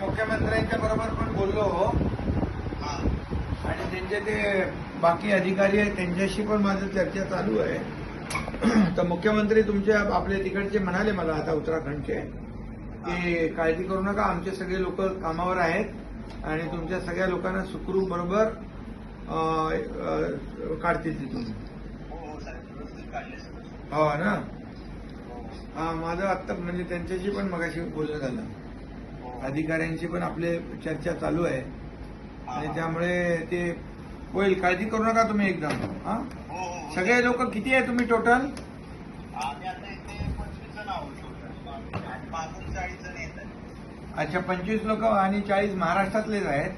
मुख्यमंत्र्यांच्या बरोबर पण बोललो हा. आणि त्यांचे ते बाकी अधिकारी आहेत त्यांच्याशी पण माझं चर्चा चालू आहे तर मुख्यमंत्री तुमच्या आपले तिकडचे म्हणाले मला आता उत्तराखंडचे की काळजी करू नका आमचे सगळे लोक कामावर आहेत आणि तुमच्या सगळ्या लोकांना सुखरूप बरोबर काढतील तिथून हो हो. हो ना हो, माझं आत्ता म्हणजे त्यांच्याशी पण मगाशी बोलणं झालं. अधिकाऱ्यांशी पण आपले चर्चा चालू आहे. आणि. त्यामुळे ते होईल. काळजी करू नका तुम्ही एकदम. हा? हो, हो, हो. सगळे लोक किती आहे तुम्ही टोटल अच्छा पंचवीस लोक आणि चाळीस महाराष्ट्रातलेच आहेत?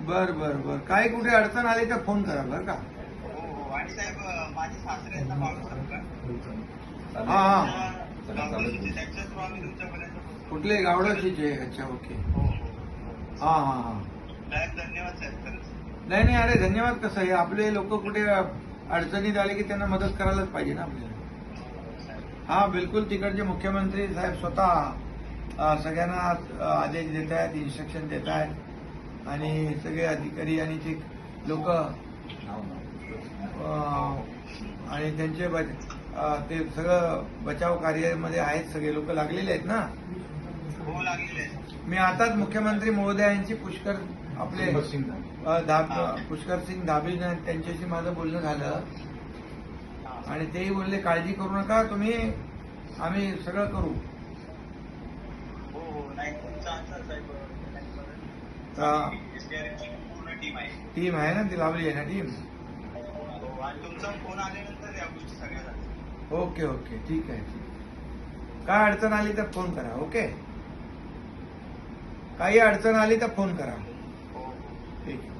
बर बर बर. काय कुठे अडचण आली तर फोन करा बरं का. हो हो. आणि साहेब माझे सासरे आहेत ना हा हा. आम्ही. कुठले गावडाशीचे अच्छा ओके. हो हो हा. हा हा साहेब धन्यवाद साहेब खरंच. नाही नाही अरे धन्यवाद कसं आहे? आपले लोक कुठे अडचणीत आले की त्यांना मदत करायलाच पाहिजे ना आपल्याला? हो, हा बिलकुल तिकडचे मुख्यमंत्री साहेब स्वतः सगळ्यांना आदेश देत आहेत इन्स्ट्रक्शन देत आहेत. आणि सगळे अधिकारी आणि ते लोक आणि त्यांचे ते सगळं बचाव कार्यामध्ये आहेत सगळे लोक लागलेले आहेत ना? हो लागलेले मी आताच मुख्यमंत्री महोदयांची पुष्कर आपले पुष्कर सिंग धाबी त्यांच्याशी माझं बोलणं झालं. आणि तेही बोलले काळजी करू नका तुम्ही आम्ही सगळं करू. हो हो नाही तुमचा आन्सर साहेब तर एसडीआरएफची पूर्ण टीम आहे. टीम आहे ना ती लावली आहे ना टीम? हो आणि तुमचा फोन आल्यानंतर या गोष्टी सगळ्या झाल्या. Okay okay. ठीक आहे ठीक आहे. काय अडचण आली तर फोन करा ओके? काही अडचण आली तर फोन करा. ठीक आहे.